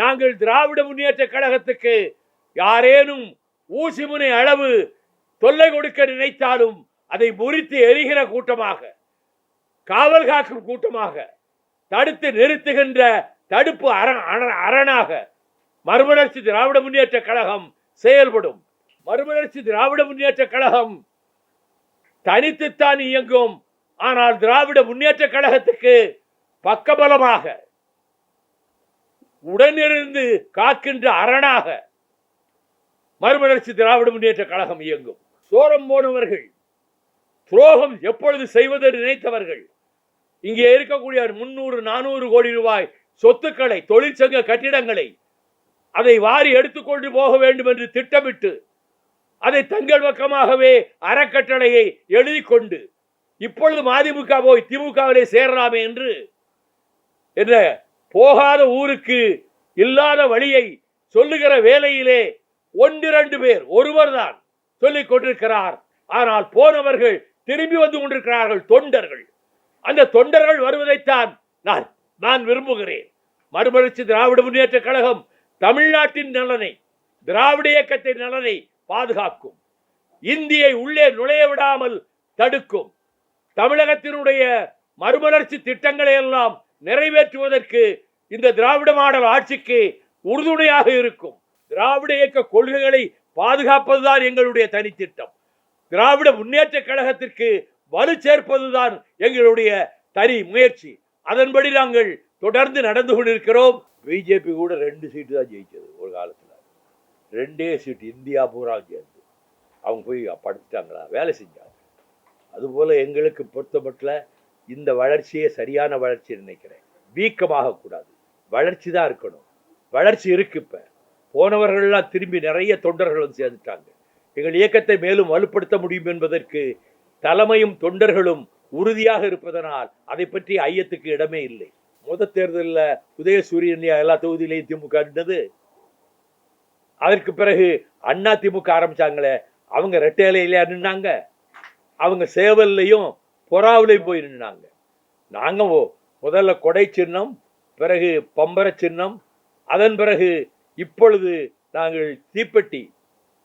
நாங்கள் திராவிட முன்னேற்ற கழகத்துக்கு யாரேனும் ஊசி முனை அளவு தொல்லை கொடுக்க நினைத்தாலும் அதை முறித்து எரிகிற கூட்டமாக காவல் காக்கும் கூட்டமாக தடுத்து நிறுத்துகின்ற தடுப்பு அரண் அரணாக மறுமலர்ச்சி திராவிட முன்னேற்ற கழகம் செயல்படும். மறுமலர்ச்சி திராவிட முன்னேற்ற கழகம் தனித்துத்தான் இயங்கும். ஆனால் திராவிட முன்னேற்ற கழகத்துக்கு பக்கபலமாக உடனிருந்து காக்கின்ற அரணாக மறுமலர்ச்சி திராவிட முன்னேற்ற கழகம் இயங்கும். சோரம் போனவர்கள் துரோகம் எப்பொழுது செய்வதை நினைத்தவர்கள் இங்கே இருக்கக்கூடிய முன்னூறு நானூறு கோடி ரூபாய் சொத்துக்களை தொழிற்சங்க கட்டிடங்களை அதை வாரி எடுத்துக்கொண்டு போக வேண்டும் என்று திட்டமிட்டு அதை தங்கள் பக்கமாகவே அறக்கட்டளையை எழுதி கொண்டு இப்பொழுது மதிமுக போய் திமுகவிலே சேரலாமே என்று என்ற போகாத ஊருக்கு இல்லாத வழியை சொல்லுகிற வேலையிலே ஒன்றிரண்டு பேர் ஒருவர் தான் சொல்லிக் கொண்டிருக்கிறார். ஆனால் போனவர்கள் திரும்பி வந்து கொண்டிருக்கிறார்கள் தொண்டர்கள். அந்த தொண்டர்கள் வருவதைத்தான் நான் நான் விரும்புகிறேன். மறுமலர்ச்சி திராவிட முன்னேற்ற கழகம் தமிழ்நாட்டின் நலனை திராவிட இயக்கத்தின் நலனை பாதுகாக்கும். இந்தியை உள்ளே நுழைய விடாமல் தடுக்கும். தமிழகத்தினுடைய மறுமலர்ச்சி திட்டங்களை எல்லாம் நிறைவேற்றுவதற்கு இந்த திராவிட மாடல் ஆட்சிக்கு உறுதுணையாக இருக்கும். திராவிட இயக்க கொள்கைகளை பாதுகாப்பதுதான் எங்களுடைய தனித்திட்டம். திராவிட முன்னேற்ற கழகத்திற்கு வலு சேர்ப்பதுதான் எங்களுடைய தனி முயற்சி. அதன்படி நாங்கள் தொடர்ந்து நடந்து கொண்டிருக்கிறோம். பிஜேபி கூட ரெண்டு சீட்டு தான் ஜெயிச்சது ஒரு காலத்தில். ரெண்டே சீட்டு இந்தியா பூரா சேர்ந்து அவங்க போய் படுத்துட்டாங்களா வேலை செஞ்சாங்க. அதுபோல் எங்களுக்கு பொறுத்தமட்டில் இந்த வளர்ச்சியே சரியான வளர்ச்சி நினைக்கிறேன். வீக்கமாக கூடாது. வளர்ச்சி தான் இருக்கணும். வளர்ச்சி இருக்கு இப்போ. போனவர்கள்லாம் திரும்பி நிறைய தொண்டர்களும் சேர்ந்துட்டாங்க. எங்கள் இயக்கத்தை மேலும் வலுப்படுத்த முடியும் என்பதற்கு தலைமையும் தொண்டர்களும் உறுதியாக இருப்பதனால் அதை பற்றி ஐயத்துக்கு இடமே இல்லை. முத தேர்தலில் உதயசூரியன் எல்லா தொகுதியிலையும் திமுக இருந்தது அதற்கு பிறகு அண்ணா திமுக ஆரம்பிச்சாங்களே. அவங்க ரெட்டையிலையில நின்னாங்க. அவங்க சேவல்லையும் பொறாவிலே போய் நாங்கள் முதல்ல கொடை சின்னம் பிறகு பம்பர சின்னம் அதன் பிறகு இப்பொழுது நாங்கள் தீப்பெட்டி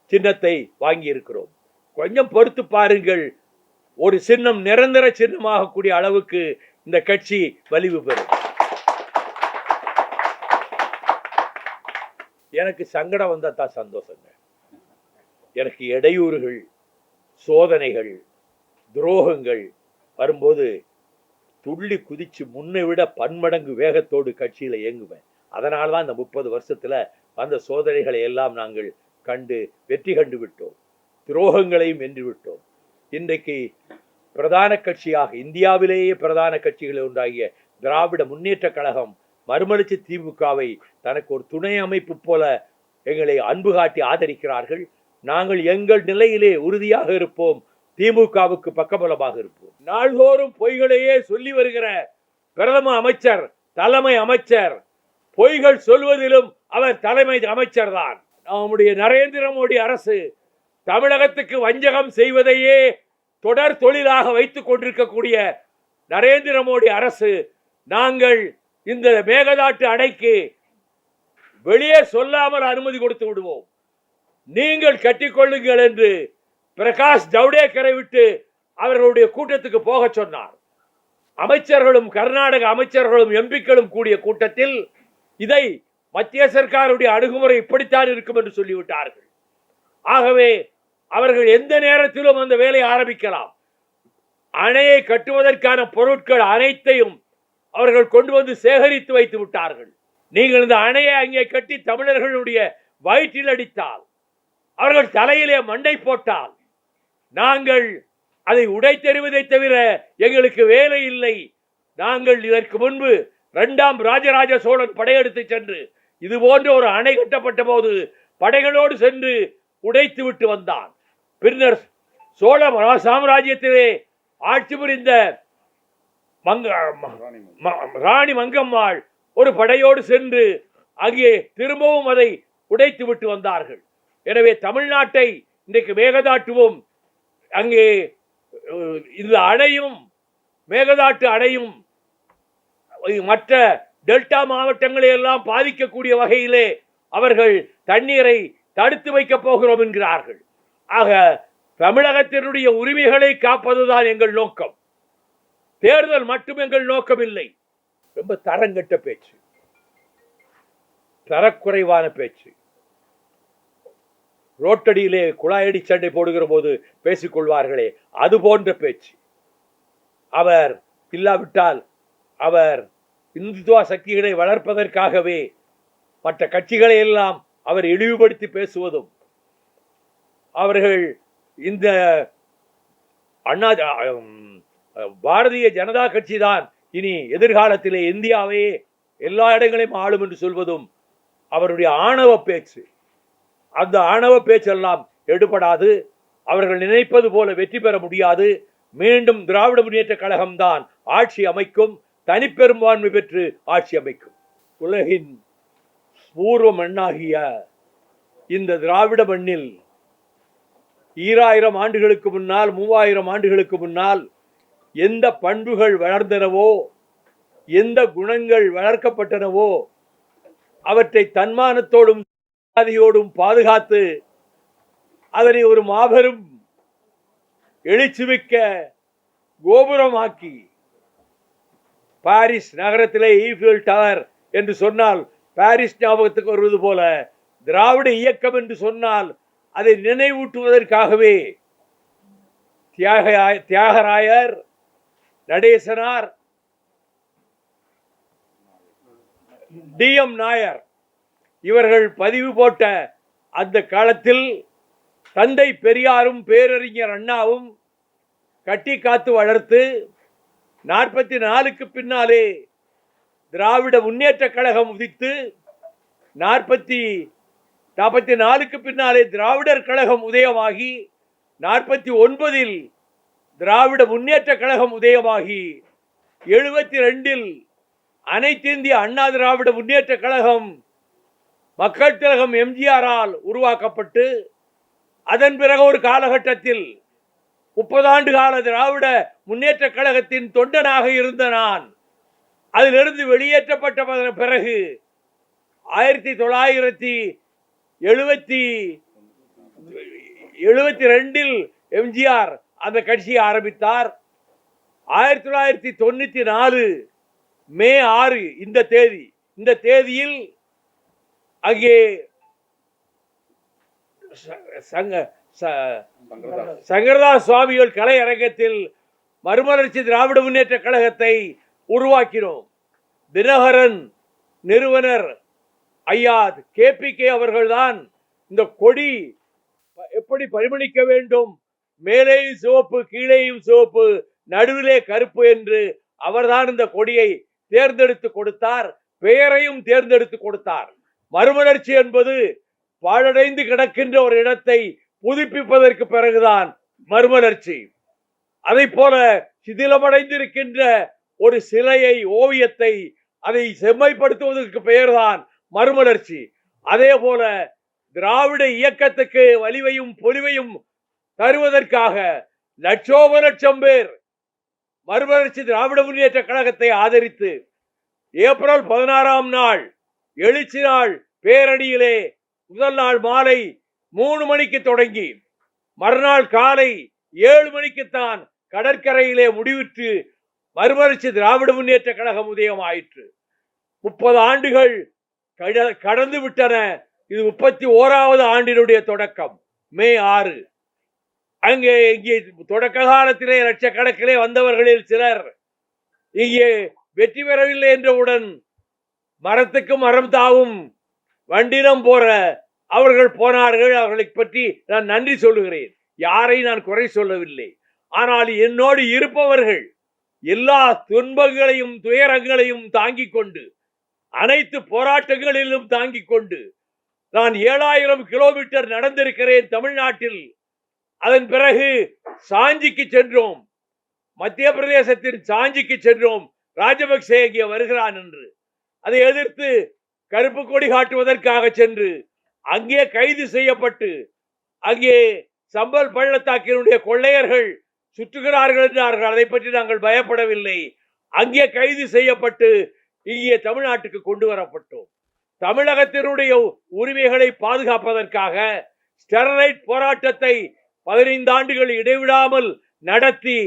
சின்னத்தை வாங்கியிருக்கிறோம். கொஞ்சம் பொறுத்து பாருங்கள் ஒரு சின்னம் நிரந்தர சின்னமாகக்கூடிய அளவுக்கு இந்த கட்சி வலிவு பெறும். எனக்கு சங்கடம் வந்தால் தான் சந்தோஷங்க. எனக்கு இடையூறுகள் சோதனைகள் துரோகங்கள் வரும்போது துள்ளி குதிச்சு முன்னை விட பன்மடங்கு வேகத்தோடு கட்சியில இயங்குவேன். அதனால தான் இந்த முப்பது வருஷத்துல வந்த சோதனைகளை எல்லாம் நாங்கள் கண்டு வெற்றி கண்டு விட்டோம். துரோகங்களையும் வென்று விட்டோம். இன்றைக்கு பிரதான கட்சியாக இந்தியாவிலேயே பிரதான கட்சிகளில் உண்டாகிய திராவிட முன்னேற்ற கழகம் மறுமலர்ச்சி திமுகவை தனக்கு ஒரு துணை அமைப்பு போல எங்களை அன்பு காட்டி ஆதரிக்கிறார்கள். நாங்கள் எங்கள் நிலையிலே உறுதியாக இருப்போம். திமுகவுக்கு பக்கபலமாக இருப்போம். நாள்தோறும் பொய்களையே சொல்லி வருகிற பிரதம அமைச்சர் தலைமை அமைச்சர் பொய்கள் சொல்வதிலும் அவர் தலைமை அமைச்சர் தான். நம்முடைய நரேந்திர மோடி அரசு தமிழகத்துக்கு வஞ்சகம் செய்வதையே தொடர் தொழிலாக வைத்துக் கொண்டிருக்கக்கூடிய நரேந்திர மோடி அரசு நாங்கள் இந்த மேகதாட்டு அணைக்கு வெளியே சொல்லாமல் அனுமதி கொடுத்து விடுவோம். நீங்கள் கட்டிக்கொள்ளுங்கள் என்று பிரகாஷ் ஜவுடேகரை விட்டு அவர்களுடைய கூட்டத்துக்கு போக சொன்னார். அமைச்சர்களும் கர்நாடக அமைச்சர்களும் எம்பிக்களும் கூடிய கூட்டத்தில் இதை மத்திய சர்க்காருடைய அணுகுமுறை இப்படித்தான் இருக்கும் என்று சொல்லிவிட்டார்கள். ஆகவே அவர்கள் எந்த நேரத்திலும் அந்த வேலையை ஆரம்பிக்கலாம். அணையை கட்டுவதற்கான பொருட்கள் அனைத்தையும் அவர்கள் கொண்டு வந்து சேகரித்து வைத்து விட்டார்கள். நீங்கள் இந்த அணையை அங்கே கட்டி தமிழர்களுடைய வயிற்றில் அடித்தால் அவர்கள் தலையிலே மண்டை போட்டால் நாங்கள் அதை உடைத்தெறிவதை தவிர எங்களுக்கு வேலை இல்லை. நாங்கள் இதற்கு முன்பு இரண்டாம் ராஜராஜ சோழன் படையெடுத்து சென்று இது போன்ற ஒரு அணை கட்டப்பட்ட போது படைகளோடு சென்று உடைத்து விட்டு வந்தான். பின்னர் சோழ சாம்ராஜ்யத்திலே ஆட்சி புரிந்த மங்க ம- ராணி மங்கம்மாள் ஒரு படையோடு சென்று அங்கே திரும்பவும் அதை உடைத்து விட்டு வந்தார்கள். எனவே தமிழ்நாட்டை இன்றைக்கு மேகதாட்டுவோம் அங்கே இந்த அணையும் மேகதாட்டு அணையும் மற்ற டெல்டா மாவட்டங்களை எல்லாம் பாதிக்கக்கூடிய வகையிலே அவர்கள் தண்ணீரை தடுத்து வைக்கப் போகிறோம் என்கிறார்கள். ஆக தமிழகத்தினுடைய உரிமைகளை காப்பதுதான் எங்கள் நோக்கம். தேர்தல் மட்டும் எங்கள் நோக்கம் இல்லை ரொம்ப தரங்கட்ட பேச்சு. தரக்குறைவான பேச்சு. ரோட்டடியிலே குழாயடி சண்டை போடுகிற போது பேசிக்கொள்வார்களே அது போன்ற பேச்சு. அவர் இல்லாவிட்டால் அவர் இந்துத்துவ சக்திகளை வளர்ப்பதற்காகவே மற்ற கட்சிகளை எல்லாம் அவர் இழிவுபடுத்தி பேசுவதும் அவர்கள் இந்த அண்ணா பாரதிய ஜனதா கட்சி தான் இனி எதிர்காலத்திலே இந்தியாவே எல்லா இடங்களையும் ஆளும் என்று சொல்வதும் அவருடைய ஆணவ பேச்சு. அந்த ஆணவ பேச்செல்லாம் எடுபடாது. அவர்கள் நினைப்பது போல வெற்றி பெற முடியாது. மீண்டும் திராவிட முன்னேற்ற கழகம்தான் ஆட்சி அமைக்கும். தனிப்பெரும்பான்மை பெற்று ஆட்சி அமைக்கும். உலகின் பூர்வ மண்ணாகிய இந்த திராவிட மண்ணில் ஈராயிரம் ஆண்டுகளுக்கு முன்னால் மூவாயிரம் ஆண்டுகளுக்கு முன்னால் எந்த பண்புகள் வளர்ந்தனவோ எந்த குணங்கள் வளர்க்கப்பட்டனவோ அவற்றை தன்மானத்தோடும் மரியாதையோடும் பாதுகாத்து அதனை ஒரு மாபெரும் எழுச்சிமிக்க கோபுரமாக்கி பாரிஸ் நகரத்திலே ஈஃபியல் டவர் என்று சொன்னால் பாரிஸ் ஞாபகத்துக்கு வருவது போல திராவிட இயக்கம் என்று சொன்னால் அதை நினைவூட்டுவதற்காகவே தியாக தியாகராயர் நடேசனார் டி எம் நாயர் இவர்கள் பதிவு போட்ட அந்த காலத்தில் தந்தை பெரியாரும் பேரறிஞர் அண்ணாவும் கட்டி காத்து வளர்த்து நாற்பத்தி நாலுக்கு பின்னாலே திராவிட முன்னேற்ற கழகம் உதித்து நாற்பத்தி நாற்பத்தி நாலுக்கு பின்னாலே திராவிடர் கழகம் உதயமாகி நாற்பத்தி ஒன்பதில் திராவிட முன்னேற்ற கழகம் உதயமாகி எழுபத்தி ரெண்டில் அனைத்து இந்திய அண்ணா திராவிட முன்னேற்ற கழகம் மக்கள் திலகம் எம்ஜிஆரால் உருவாக்கப்பட்டு அதன் பிறகு ஒரு காலகட்டத்தில் முப்பது ஆண்டு கால திராவிட முன்னேற்ற கழகத்தின் தொண்டனாக இருந்த நான் அதிலிருந்து வெளியேற்றப்பட்ட பிறகு ஆயிரத்தி தொள்ளாயிரத்தி எழுபத்தி எழுபத்தி ரெண்டில் எம்ஜிஆர் அந்த கட்சியை ஆரம்பித்தார். ஆயிரத்தி தொள்ளாயிரத்தி தொண்ணூற்றி நாலு மே ஆறு இந்த தேதி இந்த தேதியில் அங்கே சங்க சங்கரதாஸ் சுவாமிகள் கலை அரங்கத்தில் மறுமலர்ச்சி திராவிட முன்னேற்ற கழகத்தை உருவாக்கினோம். தினகரன் நிறுவனர் ஐயா கே பி கே அவர்கள்தான் இந்த கொடி எப்படி பரிமணிக்க வேண்டும்? மேலேயும் சிவப்பு கீழேயும் சிவப்பு நடுவிலே கருப்பு என்று அவர்தான் இந்த கொடியை தேர்ந்தெடுத்து கொடுத்தார். பெயரையும் தேர்ந்தெடுத்து கொடுத்தார். மறுமலர்ச்சி என்பது பாழடைந்து கிடக்கின்ற ஒரு இடத்தை புதுப்பிப்பதற்கு பிறகுதான் மறுமலர்ச்சி. அதை போல சிதிலமடைந்திருக்கின்ற ஒரு சிலையை ஓவியத்தை அதை செம்மைப்படுத்துவதற்கு பெயர்தான் மறுமலர்ச்சி. அதே போல திராவிட இயக்கத்துக்கு வலிவையும் பொலிவையும் தருவதற்காக லட்சோப லட்சம் பேர் மறுமலர்ச்சி திராவிட முன்னேற்ற கழகத்தை ஆதரித்து ஏப்ரல் பதினாறாம் நாள் எழுச்சி நாள் பேரணியிலே முதல் நாள் மாலை மூணு மணிக்கு தொடங்கி மறுநாள் காலை ஏழு மணிக்குத்தான் கடற்கரையிலே முடிவிட்டு மறுமலர்ச்சி திராவிட முன்னேற்ற கழகம் உதயம் ஆயிற்று முப்பது ஆண்டுகள் கடந்து விட்டன. இது முப்பத்தி ஓராவது ஆண்டினுடைய தொடக்கம் மே ஆறு. அங்கே இங்கே தொடக்க காலத்திலே லட்சக்கணக்கிலே வந்தவர்களில் சிலர் இங்கே வெற்றி பெறவில்லை என்றவுடன் மரத்துக்கு மரம் தாவும். வண்டினம் போற அவர்கள் போனார்கள். அவர்களை பற்றி நான் நன்றி சொல்லுகிறேன். யாரை நான் குறை சொல்லவில்லை. ஆனால் என்னோடு இருப்பவர்கள் எல்லா துன்பங்களையும் துயரங்களையும் தாங்கிக் கொண்டு அனைத்து போராட்டங்களிலும் தாங்கிக் கொண்டு நான் ஏழாயிரம் கிலோமீட்டர் நடந்திருக்கிறேன் தமிழ்நாட்டில். அதன் பிறகு சாஞ்சிக்கு சென்றோம். மத்திய பிரதேசத்தின் சாஞ்சிக்கு சென்றோம். ராஜபக்சே இங்கே வருகிறான் என்று. அதை எதிர்த்து கருப்பு கொடி காட்டுவதற்காக சென்று அங்கே கைது செய்யப்பட்டு அங்கே சம்பல் பள்ளத்தாக்கினுடைய கொள்ளையர்கள் சுற்றுகிறார்கள் என்றார்கள். அதை பற்றி நாங்கள் பயப்படவில்லை. அங்கே கைது செய்யப்பட்டு இங்கே தமிழ்நாட்டுக்கு கொண்டு வரப்பட்டோம். தமிழகத்தினுடைய உரிமைகளை பாதுகாப்பதற்காக ஸ்டெர்லைட் போராட்டத்தை பதினைந்து ஆண்டுகள் இடைவிடாமல் நடத்தி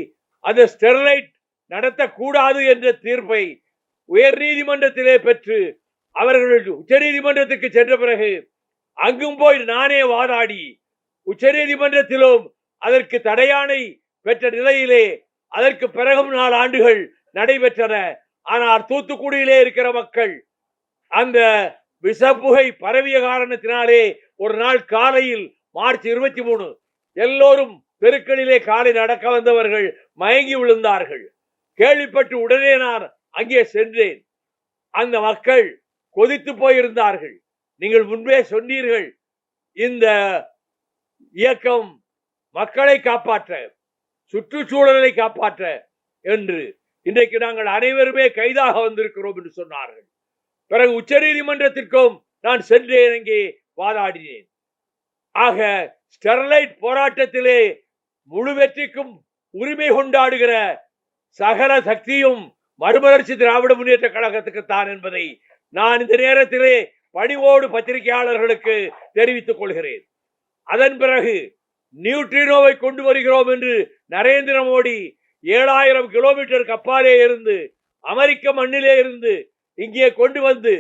அந்த ஸ்டெர்லைட் நடத்தக்கூடாது என்ற தீர்ப்பை உயர் நீதிமன்றத்திலே பெற்று அவர்கள் உச்சநீதிமன்றத்துக்கு சென்ற பிறகு அங்கும் போய் நானே வாதாடி உச்ச நீதிமன்றத்திலும் அதற்கு தடையானை பெற்ற நிலையிலே அதற்கு பிறகும் நாலு ஆண்டுகள் நடைபெற்றன. ஆனால் தூத்துக்குடியிலே இருக்கிற மக்கள் அந்த விஷப்புகை பரவிய காரணத்தினாலே ஒரு நாள் காலையில் மார்ச் இருபத்தி மூணு எல்லோரும் தெருக்களிலே காலை நடக்க வந்தவர்கள் மயங்கி விழுந்தார்கள். கேள்விப்பட்டு உடனே நான் அங்கே சென்றேன். அந்த மக்கள் கொதித்து போயிருந்தார்கள். நீங்கள் முன்பே சொன்னீர்கள். இந்த இயக்கம் மக்களை காப்பாற்ற சுற்றுச்சூழலை காப்பாற்ற என்று இன்றைக்கு நாங்கள் அனைவருமே கைதாக வந்திருக்கிறோம் என்று சொன்னார்கள். பிறகு உச்ச நீதிமன்றத்திற்கும் நான் சென்றேன் அங்கே வாதாடினேன். ஆக ஸ்டெர்லைட் போராட்டத்திலே முழு வெற்றிக்கும் உரிமை கொண்டாடுகிற சகல சக்தியும் மறுமலர்ச்சி திராவிட முன்னேற்ற கழகத்துக்கு தான் என்பதை நான் இந்த நேரத்திலே பணிவோடு பத்திரிகையாளர்களுக்கு தெரிவித்துக் கொள்கிறேன். அதன் பிறகு நியூட்ரினோவை கொண்டு வருகிறோம் என்று நரேந்திர மோடி ஏழாயிரம் கிலோமீட்டருக்கு அப்பாலே இருந்து அமெரிக்க மண்ணிலே இருந்து இங்கே கொண்டு வந்து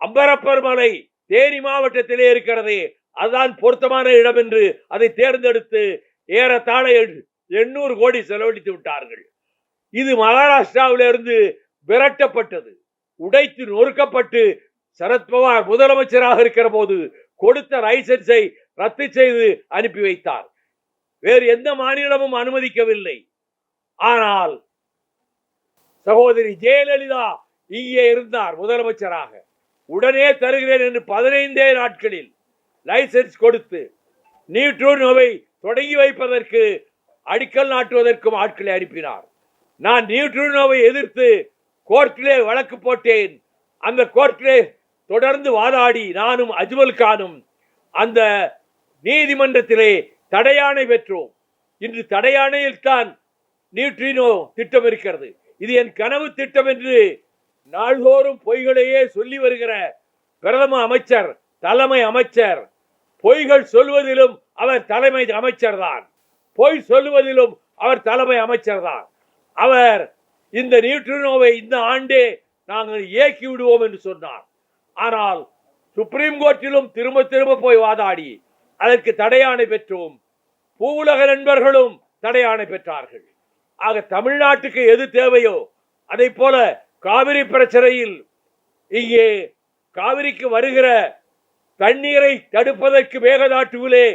அம்பரப்பர் மலை தேனி மாவட்டத்திலே இருக்கிறதே அதுதான் பொருத்தமான இடம் என்று அதை தேர்ந்தெடுத்து ஏறத்தாழ எண்ணூறு கோடி செலவழித்து விட்டார்கள். இது மகாராஷ்டிராவிலிருந்து விரட்டப்பட்டது. உடைத்து நொறுக்கப்பட்டு சரத்பவார் முதலமைச்சராக இருக்கிற போது கொடுத்த லைசன்ஸை ரத்து செய்து அனுப்பி வைத்தார். வேறு எந்த மாநிலமும் அனுமதிக்கவில்லை. ஆனால் சகோதரி ஜெயலலிதா இங்கே இருந்தார் முதலமைச்சராக. உடனே தருகிறேன் என்று பதினைந்தே நாட்களில் லைசன்ஸ் கொடுத்து நியூட்ரோனோவை தொடங்கி வைப்பதற்கு அடிக்கல் நாட்டுவதற்கும் ஆட்களை அனுப்பினார். நான் நியூட்ரினோவை எதிர்த்து கோர்ட்டிலே வழக்கு போட்டேன். அந்த கோர்ட்டிலே தொடர்ந்து வாதாடி நானும் அஜ்மல் கானும் அந்த நீதிமன்றத்திலே தடையானை பெற்றோம். இன்று தடையானையில் தான் நியூட்ரினோ திட்டம் இருக்கிறது. இது என் கனவு திட்டம் என்று நாள்தோறும் பொய்களையே சொல்லி வருகிற பிரதம அமைச்சர் தலைமை அமைச்சர் பொய்கள் சொல்வதிலும் அவர் தலைமை அமைச்சர் தான் பொய் சொல்லுவதிலும் அவர் தலைமை அமைச்சர் தான் அவர் இந்த நியூட்ரினோவை இந்த ஆண்டே நாங்கள் இயக்கி விடுவோம் என்று சொன்னார். ஆனால் சுப்ரீம் கோர்ட்டிலும் திரும்ப திரும்ப போய் வாதாடி அதற்கு தடையாணை பெற்றோம். பூவுலக நண்பர்களும் தடையாணை பெற்றார்கள். ஆக தமிழ்நாட்டுக்கு எது தேவையோ அதை போல காவிரி பிரச்சனையில் இங்கே காவிரிக்கு வருகிற தண்ணீரை தடுப்பதற்கு மேகதாட்டுவிலே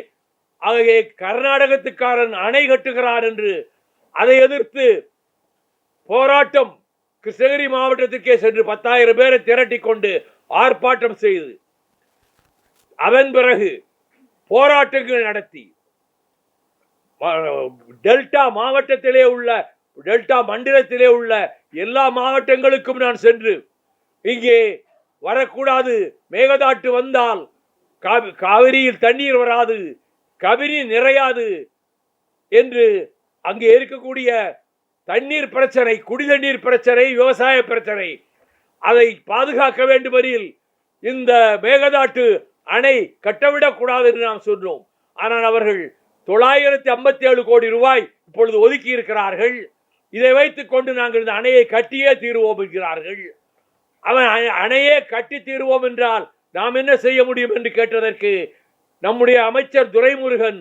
ஆகவே கர்நாடகத்துக்காரன் அணை கட்டுகிறார் என்று அதை எதிர்த்து போராட்டம் கிருஷ்ணகிரி மாவட்டத்திற்கே சென்று பத்தாயிரம் பேரை திரட்டி கொண்டு ஆர்ப்பாட்டம் செய்து அதன் பிறகு போராட்டங்கள் நடத்தி டெல்டா மாவட்டத்திலே உள்ள டெல்டா மண்டலத்திலே உள்ள எல்லா மாவட்டங்களுக்கும் நான் சென்று இங்கே வரக்கூடாது மேகதாட்டு வந்தால் கா- காவிரியில் தண்ணீர் வராது கவினி நிறையாது என்று அங்கே இருக்கக்கூடிய தண்ணீர் பிரச்சனை குடிதண்ணீர் பிரச்சனை விவசாய பிரச்சனை. அதை பாதுகாக்க வேண்டுமெனில் இந்த மேகதாட்டு அணை கட்டவிடக்கூடாது என்று நாம் சொன்னோம். ஆனால் அவர்கள் தொள்ளாயிரத்தி ஐம்பத்தி ஏழு கோடி ரூபாய் இப்பொழுது ஒதுக்கி இருக்கிறார்கள். இதை வைத்துக் கொண்டு நாங்கள் இந்த அணையை கட்டியே தீருவோம் என்கிறார்கள். அவன் அணையே கட்டி தீருவோம் என்றால் நாம் என்ன செய்ய முடியும் என்று கேட்டதற்கு நம்முடைய அமைச்சர் துரைமுருகன்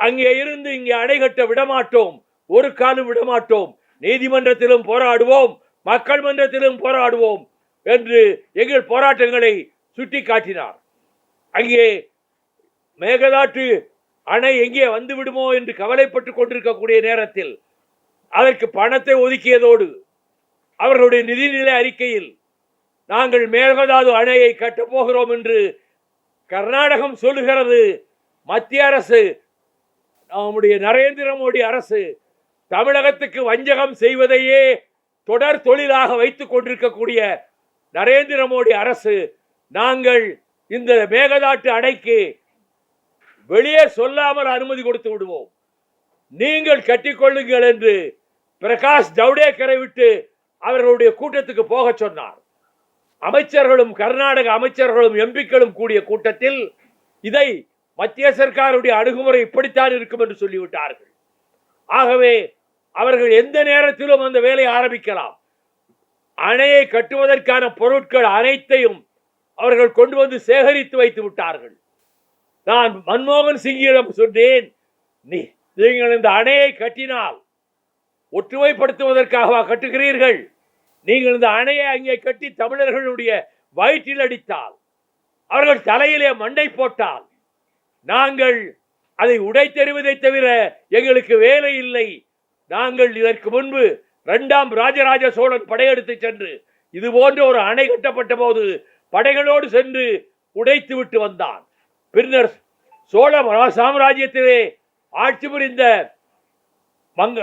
அங்கே இருந்து இங்கே அணை கட்ட விடமாட்டோம். ஒரு காலம் விடமாட்டோம். நீதிமன்றத்திலும் போராடுவோம். மக்கள் மன்றத்திலும் போராடுவோம் என்று எங்கள் போராட்டங்களை சுட்டி காட்டினார் அங்கே மேகதாட்டு அணை எங்கே வந்து விடுமோ என்று கவலைப்பட்டு கொண்டிருக்கக்கூடிய நேரத்தில் அதற்கு பணத்தை ஒதுக்கியதோடு அவர்களுடைய நிதிநிலை அறிக்கையில் நாங்கள் மேகதாது அணையை கட்டப்போகிறோம் என்று கர்நாடகம் சொல்லுகிறது. மத்திய அரசு நம்முடைய நரேந்திர மோடி அரசு தமிழகத்துக்கு வஞ்சகம் செய்வதையே தொடர் தொழிலாக வைத்துக் கொண்டிருக்கக்கூடிய நரேந்திர மோடி அரசு நாங்கள் இந்த மேகதாட்டு அணைக்கு வெளியே சொல்லாமல் அனுமதி கொடுத்து விடுவோம். நீங்கள் கட்டிக்கொள்ளுங்கள் என்று பிரகாஷ் ஜவுடேகரை விட்டு அவர்களுடைய கூட்டத்துக்கு போகச் சொன்னார். அமைச்சர்களும் கர்நாடக அமைச்சர்களும் எம்பிக்களும் கூடிய கூட்டத்தில் இதை மத்திய சர்க்காருடைய அணுகுமுறை இப்படித்தான் இருக்கும் என்று சொல்லிவிட்டார்கள். ஆகவே அவர்கள் எந்த நேரத்திலும் அந்த வேலையை ஆரம்பிக்கலாம். அணையை கட்டுவதற்கான பொருட்கள் அனைத்தையும் அவர்கள் கொண்டு வந்து சேகரித்து வைத்து விட்டார்கள். நான் மன்மோகன் சிங்கிடம் சொன்னேன் நீ நீங்கள் இந்த அணையை கட்டினால் ஒற்றுமைப்படுத்துவதற்காகவா கட்டுகிறீர்கள்? நீங்கள் இந்த அணையை அங்கே கட்டி தமிழர்களுடைய வயிற்றில் அடித்தால் அவர்கள் தலையிலே மண்டை போட்டால் நாங்கள் அதை உடைத்தெறிவதை தவிர எங்களுக்கு வேலை இல்லை நாங்கள் இதற்கு முன்பு இரண்டாம் ராஜராஜ சோழன் படையெடுத்து சென்று இது போன்ற ஒரு அணை கட்டப்பட்ட போது படைகளோடு சென்று உடைத்து விட்டு வந்தான். பின்னர் சோழ மரா- சாம்ராஜ்யத்திலே ஆட்சி புரிந்த மங்க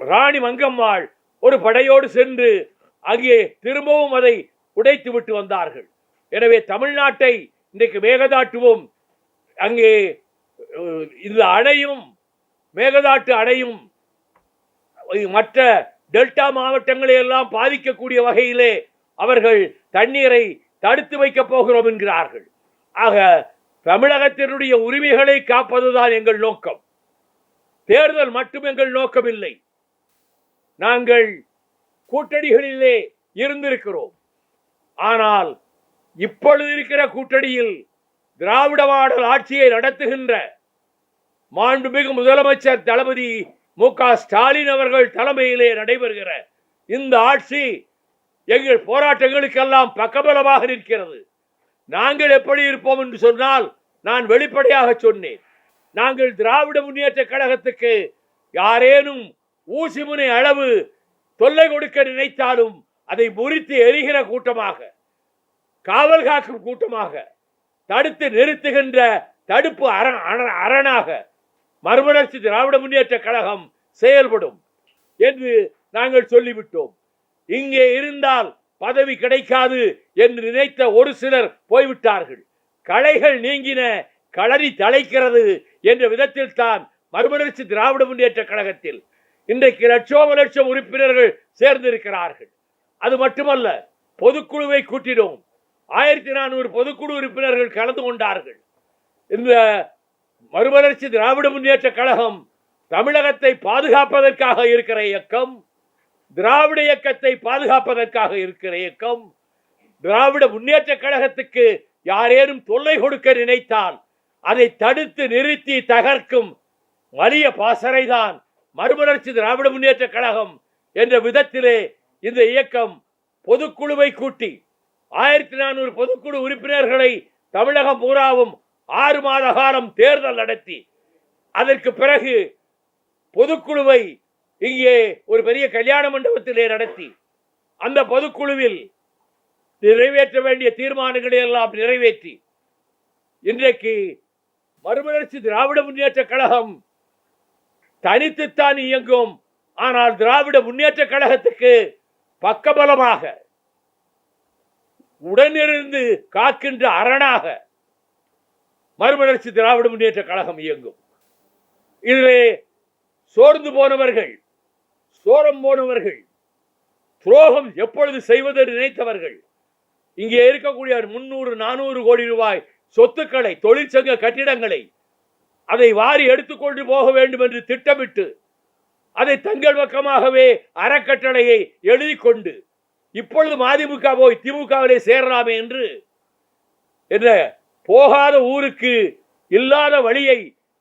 ராணி மங்கம்மாள் ஒரு படையோடு சென்று அங்கே திரும்பவும் அதை உடைத்து விட்டு வந்தார்கள். எனவே தமிழ்நாட்டை இன்றைக்கு மேகதாட்டுவோம். அங்கே இந்த அணையும் மேகதாட்டு அணையும் மற்ற டெல்டா மாவட்டங்களை எல்லாம் பாதிக்கக்கூடிய வகையிலே அவர்கள் தண்ணீரை தடுத்து வைக்கப் போகிறோம் என்கிறார்கள். ஆக தமிழகத்தினுடைய உரிமைகளை காப்பதுதான் எங்கள் நோக்கம். தேர்தல் மட்டும் எங்கள் நோக்கம் இல்லை நாங்கள் கூட்டணிகளிலே இருந்திருக்கிறோம். ஆனால் இப்பொழுது இருக்கிற கூட்டணியில் திராவிட மாடல் ஆட்சியை நடத்துகின்ற மாண்புமிகு முதலமைச்சர் தளபதி மு ஸ்டாலின் அவர்கள் தலைமையிலே நடைபெறுகிற இந்த ஆட்சி எங்கள் போராட்டங்களுக்கெல்லாம் பக்கபலமாக நிற்கிறது. நாங்கள் எப்படி இருப்போம் என்று சொன்னால் நான் வெளிப்படையாக சொன்னேன். நாங்கள் திராவிட முன்னேற்ற கழகத்துக்கு யாரேனும் ஊசி முனை அளவு தொல்லை கொடுக்க நினைத்தாலும் அதை முறித்து எரிகிற கூட்டமாக காவல் காக்கும் கூட்டமாக தடுத்து நிறுத்துகின்ற தடுப்பு அரண் அரண்- அரணாக மறுமலர்ச்சி திராவிட முன்னேற்ற கழகம் செயல்படும் என்று நாங்கள் சொல்லிவிட்டோம். இங்கே இருந்தால் பதவி கிடைக்காது என்று நினைத்த ஒரு சிலர் போய்விட்டார்கள். களைகள் நீங்கின களரி தலைக்கிறது என்ற விதத்தில் தான் மறுமலர்ச்சி திராவிட முன்னேற்ற கழகத்தில் இன்றைக்கு லட்சோம லட்சம் உறுப்பினர்கள் சேர்ந்திருக்கிறார்கள். அது மட்டுமல்ல பொதுக்குழுவை கூட்டினோம். ஆயிரத்தி நானூறு பொதுக்குழு உறுப்பினர்கள் கலந்து கொண்டார்கள். இந்த மறுமலர்ச்சி திராவிட முன்னேற்ற கழகம் தமிழகத்தை பாதுகாப்பதற்காக இருக்கிற இயக்கம் திராவிட இயக்கத்தை பாதுகாப்பதற்காக இருக்கிற இயக்கம் திராவிட முன்னேற்ற கழகத்துக்கு யாரேனும் தொல்லை கொடுக்க நினைத்தால் அதை தடுத்து நிறுத்தி தகர்க்கும் வலிய பாசறைதான் மறுமலர்ச்சி திராவிட முன்னேற்ற கழகம் என்ற விதத்திலே இந்த இயக்கம் பொதுக்குழுவை கூட்டி ஆயிரத்தி நானூறு பொதுக்குழு உறுப்பினர்களை தமிழகம் பூராவும் ஆறு மாத காலம் தேர்தல் நடத்தி அதற்கு பிறகு பொதுக்குழுவை இங்கே ஒரு பெரிய கல்யாண மண்டபத்திலே நடத்தி அந்த பொதுக்குழுவில் நிறைவேற்ற வேண்டிய தீர்மானங்களை எல்லாம் நிறைவேற்றி இன்றைக்கு மறுமலர்ச்சி திராவிட முன்னேற்ற கழகம் தனித்துத்தான் இயங்கும். ஆனால் திராவிட முன்னேற்ற கழகத்துக்கு பக்கபலமாக உடனிருந்து காக்கின்ற அரணாக மறுமலர்ச்சி திராவிட முன்னேற்ற கழகம் இயங்கும். இதிலே சோர்ந்து போனவர்கள் சோரம் போனவர்கள் துரோகம் எப்பொழுது செய்வது நினைத்தவர்கள் இங்கே இருக்கக்கூடிய முன்னூறு நானூறு கோடி ரூபாய் சொத்துக்களை தொழிற்சங்க கட்டிடங்களை அதை வாரி எடுத்துக்கொண்டு போக வேண்டும் என்று திட்டமிட்டு அதை தங்கள் பக்கமாகவே அறக்கட்டளையை எழுதி கொண்டு இப்பொழுது மதிமுக போய் திமுகவிலே சேரலாமே என்று என்ன போகாத ஊருக்கு இல்லாத வழியை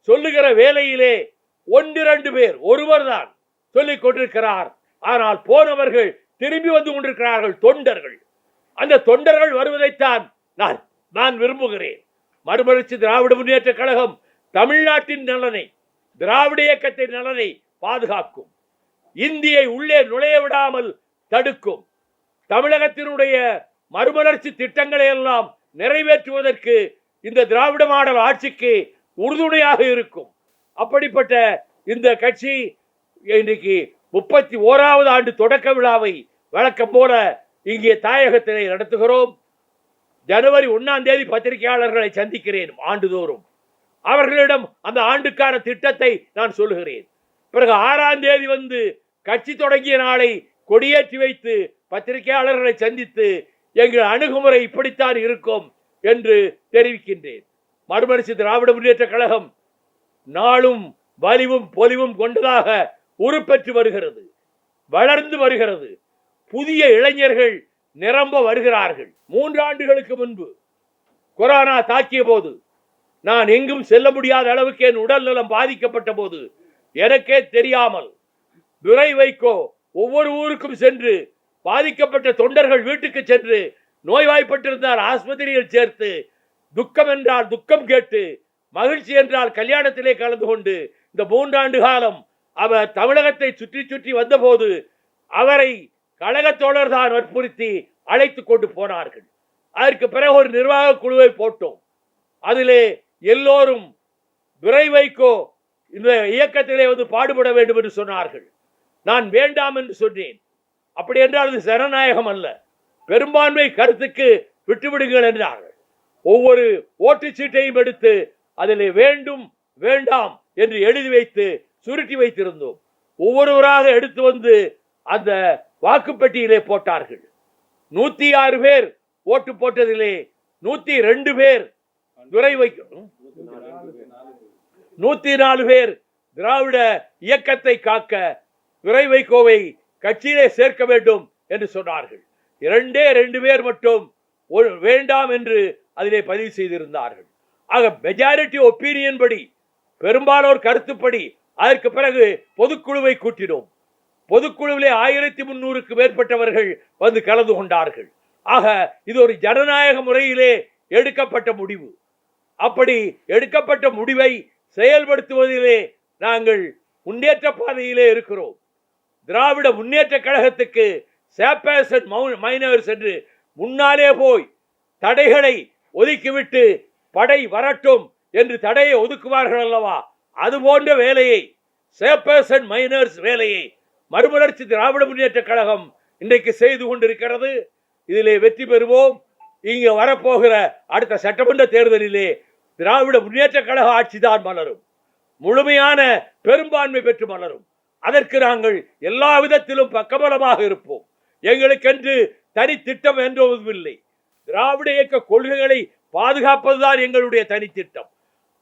சொல்லுகிற வேலையிலே ஒன்றிரண்டு பேர் ஒருவர் தான் சொல்லிக் கொண்டிருக்கிறார். ஆனால் போனவர்கள் திரும்பி வந்து கொண்டிருக்கிறார்கள் தொண்டர்கள். அந்த தொண்டர்கள் வருவதைத்தான் நான் நான் விரும்புகிறேன். மறுமலர்ச்சி திராவிட முன்னேற்ற கழகம் தமிழ்நாட்டின் நலனை திராவிட இயக்கத்தின் நலனை பாதுகாக்கும். இந்தியை உள்ளே நுழைய விடாமல் தடுக்கும். தமிழகத்தினுடைய மறுமலர்ச்சி திட்டங்களை எல்லாம் நிறைவேற்றுவதற்கு இந்த திராவிட மாடல் ஆட்சிக்கு உறுதுணையாக இருக்கும். அப்படிப்பட்ட இந்த கட்சி இன்றைக்கு முப்பத்தி ஓராவது ஆண்டு தொடக்க விழாவை வழக்கம் போல இங்கே தாயகத்திலே நடத்துகிறோம். ஜனவரி ஒன்றாம் தேதி பத்திரிகையாளர்களை சந்திக்கிறேன் ஆண்டுதோறும். அவர்களிடம் அந்த ஆண்டுக்கான திட்டத்தை நான் சொல்லுகிறேன். பிறகு ஆறாம் தேதி வந்து கட்சி தொடங்கிய நாளை கொடியேற்றி வைத்து பத்திரிகையாளர்களை சந்தித்து எங்கள் அணுகுமுறை இப்படித்தான் இருக்கும் என்று தெரிவிக்கின்றேன். மறுமலர்ச்சி திராவிட முன்னேற்ற கழகம் நாளும் வலிவும் பொலிவும் கொண்டதாக உருப்பெற்று வருகிறது வளர்ந்து வருகிறது. புதிய இளைஞர்கள் நிரம்ப வருகிறார்கள். மூன்றாண்டுகளுக்கு முன்பு கொரோனா தாக்கிய போது நான் எங்கும் செல்ல முடியாத அளவுக்கு என் உடல் நலம் பாதிக்கப்பட்ட போது எனக்கே தெரியாமல் துரை வைக்கோ ஒவ்வொரு ஊருக்கும் சென்று பாதிக்கப்பட்ட தொண்டர்கள் வீட்டுக்கு சென்று நோய்வாய்ப்பட்டிருந்தார் ஆஸ்பத்திரியில் சேர்த்து துக்கம் என்றால் துக்கம் கேட்டு மகிழ்ச்சி என்றால் கல்யாணத்திலே கலந்து கொண்டு இந்த மூன்றாண்டு காலம் அவர் தமிழகத்தை சுற்றி சுற்றி வந்தபோது அவரை கழகத் தான் வற்புறுத்தி அழைத்து கொண்டு போனார்கள். அதற்கு பிறகு ஒரு நிர்வாக குழுவை போட்டோம். அதிலே எல்லோரும் விரைவைக்கோ இந்த இயக்கத்திலே வந்து பாடுபட வேண்டும் என்று சொன்னார்கள். நான் வேண்டாம் என்று சொன்னேன். அப்படி என்றால் அது ஜனநாயகம் அல்ல. பெரும்பான்மை கருத்துக்கு விட்டுவிடுங்கள் என்றார்கள். ஒவ்வொரு ஓட்டுச்சீட்டையும் எடுத்து அதில் வேண்டும் வேண்டாம் என்று எழுதி வைத்து சுருட்டி வைத்திருந்தோம். ஒவ்வொருவராக எடுத்து வந்து அந்த வாக்குப்பெட்டியிலே போட்டார்கள். நூத்தி ஆறு பேர் ஓட்டு போட்டதிலே நூத்தி ரெண்டு பேர் துறை வைக்கும் நூத்தி நாலு பேர் திராவிட இயக்கத்தை காக்க துறை வைகோவை கட்சியிலே சேர்க்க வேண்டும் என்று சொன்னார்கள். இரண்டே ரெண்டு பேர் மட்டும் ஒரு- வேண்டாம் என்று அதிலே பதிவு செய்திருந்தார்கள். ஆக மெஜாரிட்டி ஒப்பீனியன் படி பெரும்பாலோர் கருத்துப்படி அதற்கு பிறகு பொதுக்குழுவை கூட்டினோம். பொதுக்குழுவிலே ஆயிரத்தி முன்னூறுக்கு மேற்பட்டவர்கள் வந்து கலந்து கொண்டார்கள். ஆக இது ஒரு ஜனநாயக முறையிலே எடுக்கப்பட்ட முடிவு. அப்படி எடுக்கப்பட்ட முடிவை செயல்படுத்துவதிலே நாங்கள் முன்னேற்ற பாதையிலே இருக்கிறோம். திராவிட முன்னேற்ற கழகத்துக்கு சேப்பேசன் அண்ட் மைனர்ஸ் என்று முன்னாலே போய் தடைகளை ஒதுக்கிவிட்டு படை வரட்டும் என்று தடையை ஒதுக்குவார்கள் அல்லவா? அது போன்ற வேலையை சேப்பேசன் மைனர்ஸ் வேலையை மறுமலர்ச்சி திராவிட முன்னேற்ற கழகம் இன்றைக்கு செய்து கொண்டிருக்கிறது. இதிலே வெற்றி பெறுவோம். இங்கே வரப்போகிற அடுத்த சட்டமன்ற தேர்தலிலே திராவிட முன்னேற்ற கழக ஆட்சிதான் மலரும். முழுமையான பெரும்பான்மை பெற்று மலரும். அதற்கு நாங்கள் எல்லா விதத்திலும் பக்கபலமாக இருப்போம். எங்களுக்கென்று தனி திட்டம் என்றும் இல்லை திராவிட இயக்க கொள்கைகளை பாதுகாப்பதுதான் எங்களுடைய தனி திட்டம்.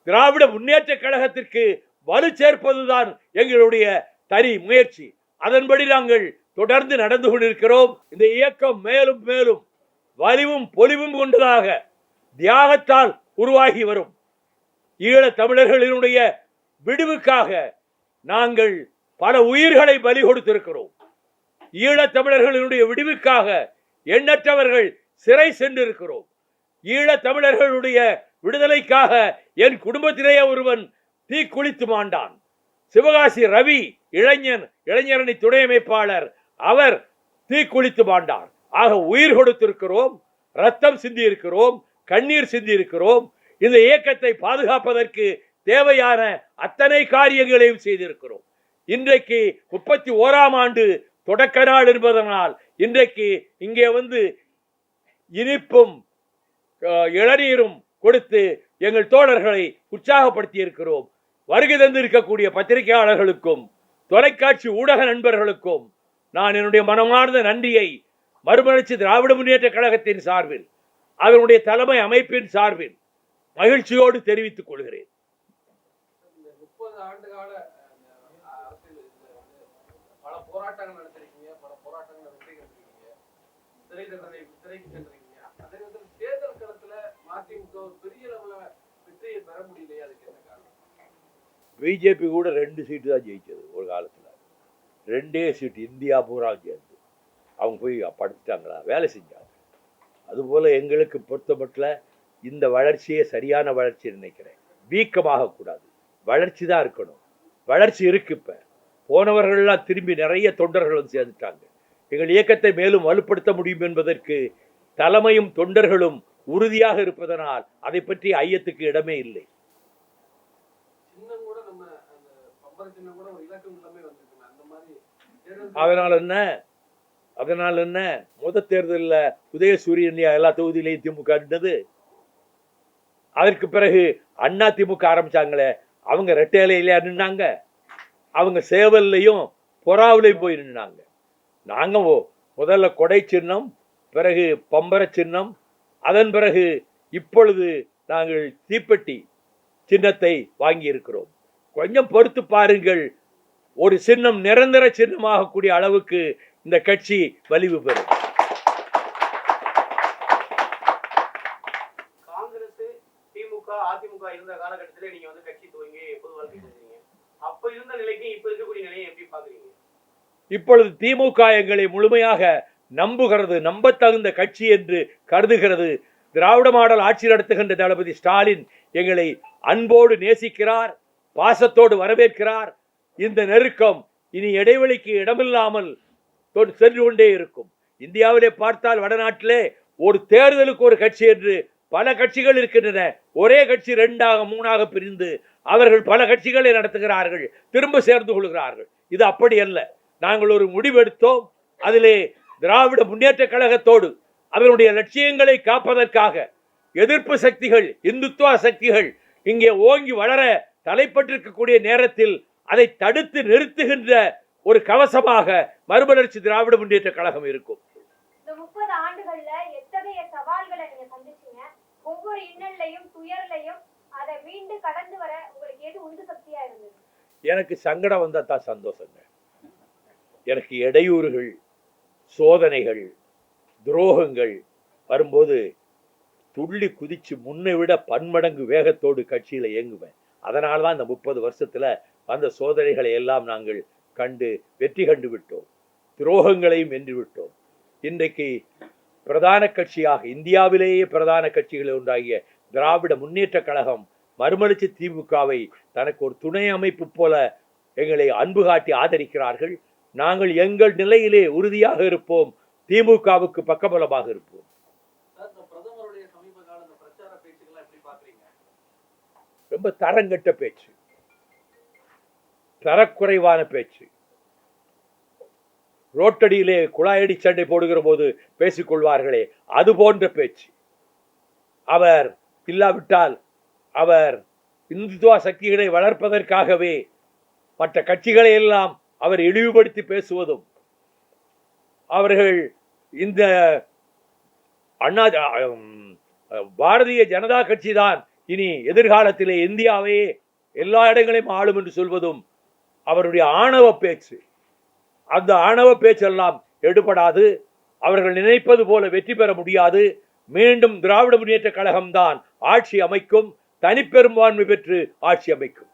திராவிட முன்னேற்ற கழகத்திற்கு வலு சேர்ப்பதுதான் எங்களுடைய தனி முயற்சி. அதன்படி நாங்கள் தொடர்ந்து நடந்து கொண்டிருக்கிறோம். இந்த இயக்கம் மேலும் மேலும் வலிவும் பொலிவும் கொண்டதாக தியாகத்தால் உருவாகி வரும். ஈழத் தமிழர்களினுடைய விடுவுக்காக நாங்கள் பல உயிர்களை பலி கொடுத்திருக்கிறோம். ஈழத் தமிழர்களினுடைய எண்ணற்றவர்கள் சிறை சென்றிருக்கிறோம். ஈழத்தமிழர்களுடைய விடுதலைக்காக என் குடும்பத்திலேயே ஒருவன் தீக்குளித்து மாண்டான். சிவகாசி ரவி இளைஞன் இளைஞரணி துணை அமைப்பாளர் அவர் தீக்குளித்து மாண்டார். ஆக உயிர் கொடுத்திருக்கிறோம் ரத்தம் சிந்தி இருக்கிறோம் கண்ணீர் சிந்தி இருக்கிறோம் இந்த இயக்கத்தை பாதுகாப்பதற்கு தேவையான அத்தனை காரியங்களையும் செய்திருக்கிறோம். இன்றைக்கு முப்பத்தி ஓராம் ஆண்டு தொடக்க நாள் என்பதனால் இன்றைக்கு இங்கே வந்து இனிப்பும் இளநீரும் கொடுத்து எங்கள் தோழர்களை உற்சாகப்படுத்தி இருக்கிறோம் வருகை தந்திருக்கக்கூடிய பத்திரிகையாளர்களுக்கும் தொலைக்காட்சி ஊடக நண்பர்களுக்கும் நான் என்னுடைய மனமார்ந்த நன்றியை மறுமலர்ச்சி திராவிட முன்னேற்ற கழகத்தின் சார்பில் அதனுடைய தலைமை அமைப்பின் சார்பில் மகிழ்ச்சியோடு தெரிவித்துக் கொள்கிறேன் இந்த முப்பது ஆண்டு கால அஹ், அரசியல் இதுல வந்து பல போராட்டங்கள் நடத்திருக்கீங்க பல போராட்டங்களை வெற்றி கண்டிருக்கீங்க சிறை சிறைக்கு சென்றிருக்கீங்க அதே நேரத்தில் தேர்தல் களத்துல மதிமுக பெரிய அளவுல வெற்றியை பெற முடியலையா அதுக்கு என்ன காரணம்? பிஜேபி கூட ரெண்டு சீட்டு தான் ஜெயிச்சது ஒரு காலத்தில். ரெண்டே சீட்டு இந்தியா பூரா சேர்ந்து. அவங்க போய் படுத்துட்டாங்களா? வேலை செஞ்சாங்க. அதுபோல் எங்களுக்கு பொறுத்தமட்டில் இந்த வளர்ச்சியே சரியான வளர்ச்சி நினைக்கிறேன். வீக்கமாகக்கூடாது வளர்ச்சி தான் இருக்கணும். வளர்ச்சி இருக்கு இப்போ. போனவர்கள்லாம் திரும்பி நிறைய தொண்டர்கள் வந்து சேர்ந்துட்டாங்க. எங்கள் இயக்கத்தை மேலும் வலுப்படுத்த முடியும் என்பதற்கு தலைமையும் தொண்டர்களும் உறுதியாக இருப்பதனால் அதை பற்றி ஐயத்துக்கு இடமே இல்லை. அதனால் என்ன? அதனால் என்ன? முத தேர்தலில் உதயசூரியன் எல்லா தொகுதியிலையும் திமுக இருந்தது அதற்கு பிறகு அண்ணா திமுக ஆரம்பிச்சாங்களே. அவங்க ரெட்டையிலையில நின்னாங்க. அவங்க சேவல்லையும் பொறாவிலையும் போய் நின்னாங்க. நாங்கள் முதல்ல கொடை சின்னம் பிறகு பம்பர சின்னம் அதன் பிறகு இப்பொழுது நாங்கள் தீப்பெட்டி சின்னத்தை வாங்கியிருக்கிறோம். கொஞ்சம் பொறுத்து பாருங்கள் ஒரு சின்னம் நிரந்தர சின்னமாகக்கூடிய அளவுக்கு இந்த கட்சி வலிவு பெறும். காங்கிரஸ் திமுக அதிமுக இருந்த காலகட்டத்தில் நீங்க வந்து கட்சி துவங்கி பொது வாழ்க்கை அப்ப இருந்த நிலைக்கு இப்ப இருக்கக்கூடிய நிலையை எப்படி பாக்குறீங்க இப்பொழுது திமுக எங்களை முழுமையாக நம்புகிறது நம்பத்தகுந்த கட்சி என்று கருதுகிறது. திராவிட மாடல் ஆட்சி நடத்துகின்ற தளபதி ஸ்டாலின் எங்களை அன்போடு நேசிக்கிறார் பாசத்தோடு வரவேற்கிறார். இந்த நெருக்கம் இனி இடைவெளிக்கு இடமில்லாமல் சென்று கொண்டே இருக்கும். இந்தியாவிலே பார்த்தால் வடநாட்டிலே ஒரு தேர்தலுக்கு ஒரு கட்சி என்று பல கட்சிகள் இருக்கின்றன. ஒரே கட்சி ரெண்டாக மூணாக பிரிந்து அவர்கள் பல கட்சிகளை நடத்துகிறார்கள் திரும்ப சேர்ந்து கொள்கிறார்கள். இது அப்படி அல்ல. நாங்கள் ஒரு முடிவெடுத்தோம். அதிலே திராவிட முன்னேற்ற கழகத்தோடு அதனுடைய லட்சியங்களை காப்பதற்காக எதிர்ப்பு சக்திகள் இந்துத்துவ சக்திகள் இங்கே ஓங்கி வளர தலைப்பட்டிருக்கக்கூடிய நேரத்தில் அதை தடுத்து நிறுத்துகின்ற ஒரு கவசமாக மறுமலர்ச்சி திராவிட முன்னேற்ற கழகம் இருக்கும். எனக்கு சங்கடம் வந்தா தான் சந்தோஷங்க. எனக்கு இடையூறுகள் சோதனைகள் துரோகங்கள் வரும்போது துள்ளி குதிச்சு முன்னை விட பன்மடங்கு வேகத்தோடு கட்சியில இயங்குவேன். அதனால தான் இந்த முப்பது வருஷத்துல வந்த சோதனைகளை எல்லாம் நாங்கள் கண்டு வெற்றி கண்டு விட்டோம். துரோகங்களையும் வென்று விட்டோம். இன்றைக்கு பிரதான கட்சியாக இந்தியாவிலேயே பிரதான கட்சிகள் ஒன்றாகிய திராவிட முன்னேற்ற கழகம் மறுமலர்ச்சி திமுகவை தனக்கு ஒரு துணை அமைப்பு போல எங்களை அன்பு காட்டி ஆதரிக்கிறார்கள். நாங்கள் எங்கள் நிலையிலே உறுதியாக இருப்போம். திமுகவுக்கு பக்கபலமாக இருப்போம். ரொம்ப தரங்கெட்ட பேச்சு. தரக்குறைவான பேச்சு. ரோட்டடியிலே குழாயடி சண்டை போடுகிற போது பேசிக்கொள்வார்களே அது போன்ற பேச்சு. அவர் இல்லாவிட்டால் அவர் இந்துத்துவ சக்திகளை வளர்ப்பதற்காகவே மற்ற கட்சிகளை எல்லாம் அவர் இழிவுபடுத்தி பேசுவதும் அவர்கள் இந்த அண்ணா உம், பாரதிய ஜனதா கட்சி தான் இனி எதிர்காலத்திலே இந்தியாவையே எல்லா இடங்களையும் ஆளும் என்று சொல்வதும் அவருடைய ஆணவ பேச்சு. அந்த ஆணவ பேச்செல்லாம் எடுபடாது அவர்கள் நினைப்பது போல வெற்றி பெற முடியாது. மீண்டும் திராவிட முன்னேற்ற கழகம்தான் ஆட்சி அமைக்கும் தனிப்பெரும்பான்மை பெற்று ஆட்சி அமைக்கும்.